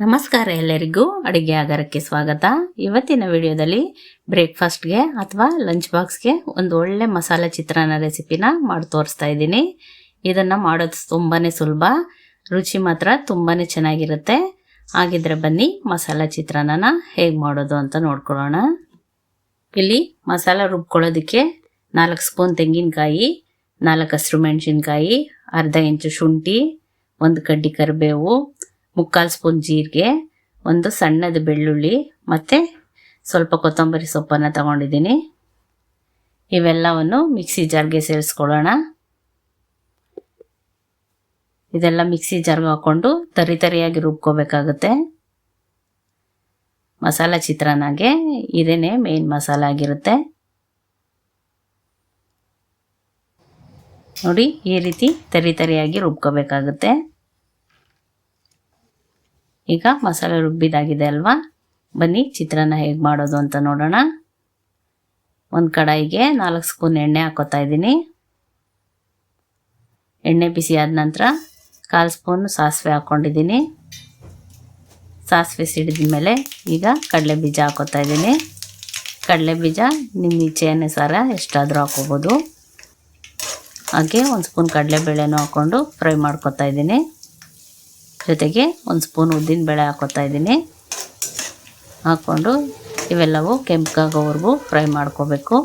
ನಮಸ್ಕಾರ ಎಲ್ಲರಿಗೂ. ಅಡುಗೆ ಆಗಾರಕ್ಕೆ ಸ್ವಾಗತ. ಇವತ್ತಿನ ವಿಡಿಯೋದಲ್ಲಿ ಬ್ರೇಕ್ಫಾಸ್ಟ್ಗೆ ಅಥವಾ ಲಂಚ್ ಬಾಕ್ಸ್ಗೆ ಒಂದು ಒಳ್ಳೆ ಮಸಾಲೆ ಚಿತ್ರಾನ್ನ ರೆಸಿಪಿನ ಮಾಡಿ ತೋರಿಸ್ತಾ ಇದ್ದೀನಿ. ಇದನ್ನು ಮಾಡೋದು ತುಂಬಾ ಸುಲಭ. ರುಚಿ ಮಾತ್ರ ತುಂಬಾ ಚೆನ್ನಾಗಿರುತ್ತೆ. ಹಾಗಿದ್ರೆ ಬನ್ನಿ ಮಸಾಲೆ ಚಿತ್ರಾನ್ನನ ಹೇಗೆ ಮಾಡೋದು ಅಂತ ನೋಡ್ಕೊಳ್ಳೋಣ. ಇಲ್ಲಿ ಮಸಾಲ ರುಬ್ಕೊಳ್ಳೋದಕ್ಕೆ ನಾಲ್ಕು ಸ್ಪೂನ್ ತೆಂಗಿನಕಾಯಿ, ನಾಲ್ಕು ಹಸಿರು ಮೆಣಸಿನ್ಕಾಯಿ, ಅರ್ಧ ಇಂಚು ಶುಂಠಿ, ಒಂದು ಕಡ್ಡಿ ಕರಿಬೇವು ಮುಕ್ಕಾಲು ಸ್ಪೂನ್ ಜೀರಿಗೆ, ಒಂದು ಸಣ್ಣದ ಬೆಳ್ಳುಳ್ಳಿ ಮತ್ತು ಸ್ವಲ್ಪ ಕೊತ್ತಂಬರಿ ಸೊಪ್ಪನ್ನು ತಗೊಂಡಿದ್ದೀನಿ. ಇವೆಲ್ಲವನ್ನು ಮಿಕ್ಸಿ ಜಾರ್ಗೆ ಸೇರಿಸ್ಕೊಳ್ಳೋಣ. ಇದೆಲ್ಲ ಮಿಕ್ಸಿ ಜಾರ್ಗೆ ಹಾಕ್ಕೊಂಡು ತರಿ ತರಿಯಾಗಿ ರುಬ್ಕೋಬೇಕಾಗುತ್ತೆ. ಮಸಾಲ ಚಿತ್ರಾನ್ನಾಗೆ ಇದೇನೆ ಮೇನ್ ಮಸಾಲ ಆಗಿರುತ್ತೆ. ನೋಡಿ, ಈ ರೀತಿ ತರಿ ತರಿಯಾಗಿ ರುಬ್ಕೋಬೇಕಾಗುತ್ತೆ. ಈಗ ಮಸಾಲೆ ರುಬ್ಬಿದಾಗಿದೆ ಅಲ್ವಾ? ಬನ್ನಿ, ಚಿತ್ರಾನ್ನ ಹೇಗೆ ಮಾಡೋದು ಅಂತ ನೋಡೋಣ. ಒಂದು ಕಡಾಯಿಗೆ ನಾಲ್ಕು ಸ್ಪೂನ್ ಎಣ್ಣೆ ಹಾಕೋತಾ ಇದ್ದೀನಿ. ಎಣ್ಣೆ ಬಿಸಿ ಆದ ನಂತರ ಕಾಲು ಸ್ಪೂನ್ ಸಾಸಿವೆ ಹಾಕ್ಕೊಂಡಿದ್ದೀನಿ ಸಾಸಿವೆ ಸಿಡಿದ ಮೇಲೆ ಈಗ ಕಡಲೆ ಬೀಜ ಹಾಕೋತಾ ಇದ್ದೀನಿ. ಕಡಲೆ ಬೀಜ ನಿಮ್ಮ ಇಚ್ಛೆ ಅನುಸಾರ ಎಷ್ಟಾದರೂ ಹಾಕೋಬೋದು. ಹಾಗೆ ಒಂದು ಸ್ಪೂನ್ ಕಡಲೆಬೇಳೆನೂ ಹಾಕ್ಕೊಂಡು ಫ್ರೈ ಮಾಡ್ಕೊತಾ ಇದ್ದೀನಿ. ಜೊತೆಗೆ ಒಂದು ಸ್ಪೂನ್ ಉದ್ದಿನ ಬೇಳೆ ಹಾಕೋತಾ ಇದ್ದೀನಿ. ಹಾಕ್ಕೊಂಡು ಇವೆಲ್ಲವೂ ಕೆಂಪಗಾಗೋವರೆಗೂ ಫ್ರೈ ಮಾಡ್ಕೋಬೇಕು.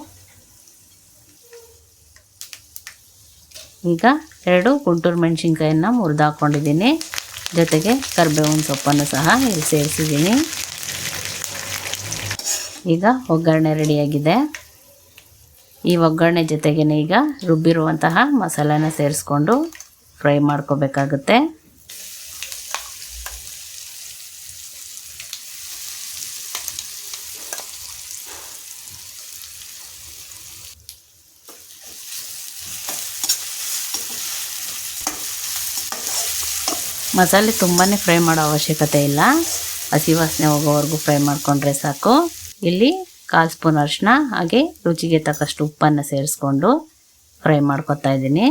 ಈಗ ಎರಡು ಗುಂಟೂರು ಮೆಣಸಿನ್ಕಾಯನ್ನು ಮುರಿದು ಹಾಕ್ಕೊಂಡಿದ್ದೀನಿ ಜೊತೆಗೆ ಕರಿಬೇವಿನ ಸೊಪ್ಪನ್ನು ಸಹ ಇಲ್ಲಿ ಸೇರಿಸಿದ್ದೀನಿ. ಈಗ ಒಗ್ಗರಣೆ ರೆಡಿಯಾಗಿದೆ. ಈ ಒಗ್ಗರಣೆ ಜೊತೆಗೇ ಈಗ ರುಬ್ಬಿರುವಂತಹ ಮಸಾಲೆನ ಸೇರಿಸ್ಕೊಂಡು ಫ್ರೈ ಮಾಡ್ಕೋಬೇಕಾಗುತ್ತೆ. ಮಸಾಲೆ ತುಂಬಾ ಫ್ರೈ ಮಾಡೋ ಅವಶ್ಯಕತೆ ಇಲ್ಲ. ಹಸಿ ವಾಸನೆ ಹೋಗೋವರೆಗೂ ಫ್ರೈ ಮಾಡಿಕೊಂಡ್ರೆ ಸಾಕು. ಇಲ್ಲಿ ಕಾಲು ಸ್ಪೂನ್ ಅರಿಶಿನ ಹಾಗೆ ರುಚಿಗೆ ತಕ್ಕಷ್ಟು ಉಪ್ಪನ್ನು ಸೇರಿಸ್ಕೊಂಡು ಫ್ರೈ ಮಾಡ್ಕೊತಾ ಇದ್ದೀನಿ.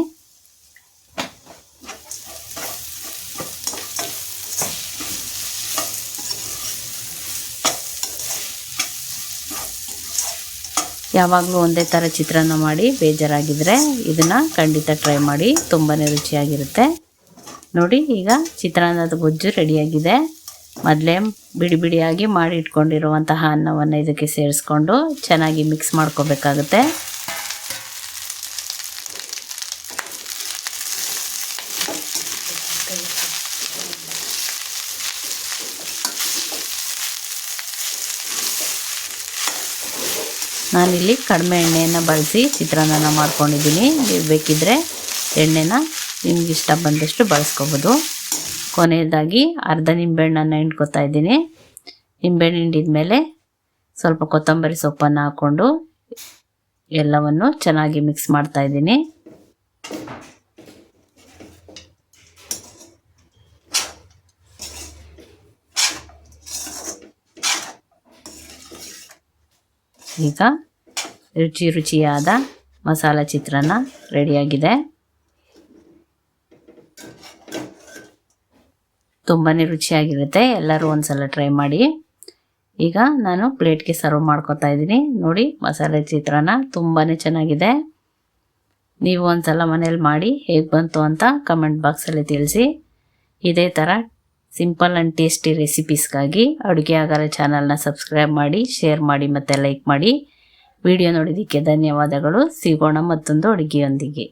ಯಾವಾಗಲೂ ಒಂದೇ ಥರ ಚಿತ್ರಾನ್ನ ಮಾಡಿ ಬೇಜಾರಾಗಿದ್ದರೆ ಇದನ್ನು ಖಂಡಿತ ಟ್ರೈ ಮಾಡಿ. ತುಂಬಾ ರುಚಿಯಾಗಿರುತ್ತೆ. ನೋಡಿ, ಈಗ ಚಿತ್ರಾನ್ನದ ಗೊಜ್ಜು ರೆಡಿಯಾಗಿದೆ. ಮೊದಲೇ ಬಿಡಿ ಬಿಡಿಯಾಗಿ ಮಾಡಿ ಇಟ್ಕೊಂಡಿರುವಂತಹ ಅನ್ನವನ್ನು ಇದಕ್ಕೆ ಸೇರಿಸ್ಕೊಂಡು ಚೆನ್ನಾಗಿ ಮಿಕ್ಸ್ ಮಾಡ್ಕೋಬೇಕಾಗುತ್ತೆ. ನಾನಿಲ್ಲಿ ಕಡಿಮೆ ಎಣ್ಣೆಯನ್ನು ಬಳಸಿ ಚಿತ್ರಾನ್ನ ಮಾಡ್ಕೊಂಡಿದ್ದೀನಿ. ನೀವು ಬೇಕಿದ್ದರೆ ಎಣ್ಣೆನ ನಿಮ್ಗೆ ಇಷ್ಟ ಬಂದಷ್ಟು ಬಳಸ್ಕೋಬೋದು. ಕೊನೆಯದಾಗಿ ಅರ್ಧ ನಿಂಬೆಹಣ್ಣನ್ನು ಹಿಂಡ್ಕೊತಾ ಇದ್ದೀನಿ. ನಿಂಬೆಹಣ್ಣು ಹಿಂಡಿದ ಮೇಲೆ ಸ್ವಲ್ಪ ಕೊತ್ತಂಬರಿ ಸೊಪ್ಪನ್ನು ಹಾಕ್ಕೊಂಡು ಎಲ್ಲವನ್ನು ಚೆನ್ನಾಗಿ ಮಿಕ್ಸ್ ಮಾಡ್ತಾ ಇದ್ದೀನಿ. ಈಗ ರುಚಿ ರುಚಿಯಾದ ಮಸಾಲ ಚಿತ್ರಾನ್ನ ರೆಡಿಯಾಗಿದೆ. ತುಂಬಾ ರುಚಿಯಾಗಿರುತ್ತೆ. ಎಲ್ಲರೂ ಒಂದ್ಸಲ ಟ್ರೈ ಮಾಡಿ. ಈಗ ನಾನು ಪ್ಲೇಟ್ಗೆ ಸರ್ವ್ ಮಾಡ್ಕೊತಾ ಇದ್ದೀನಿ. ನೋಡಿ, ಮಸಾಲೆ ಚಿತ್ರಾನ್ನ ತುಂಬಾ ಚೆನ್ನಾಗಿದೆ. ನೀವು ಒಂದ್ಸಲ ಮನೇಲಿ ಮಾಡಿ ಹೇಗೆ ಬಂತು ಅಂತ ಕಮೆಂಟ್ ಬಾಕ್ಸಲ್ಲಿ ತಿಳಿಸಿ. ಇದೇ ಥರ ಸಿಂಪಲ್ ಆ್ಯಂಡ್ ಟೇಸ್ಟಿ ರೆಸಿಪೀಸ್ಗಾಗಿ ಅಡುಗೆ ಆಗರ ಚಾನಲ್ನ ಸಬ್ಸ್ಕ್ರೈಬ್ ಮಾಡಿ ಶೇರ್ ಮಾಡಿ ಮತ್ತು ಲೈಕ್ ಮಾಡಿ. ವಿಡಿಯೋ ನೋಡಿದ್ದಕ್ಕೆ ಧನ್ಯವಾದಗಳು. ಸಿಗೋಣ ಮತ್ತೊಂದು ಅಡುಗೆಯೊಂದಿಗೆ.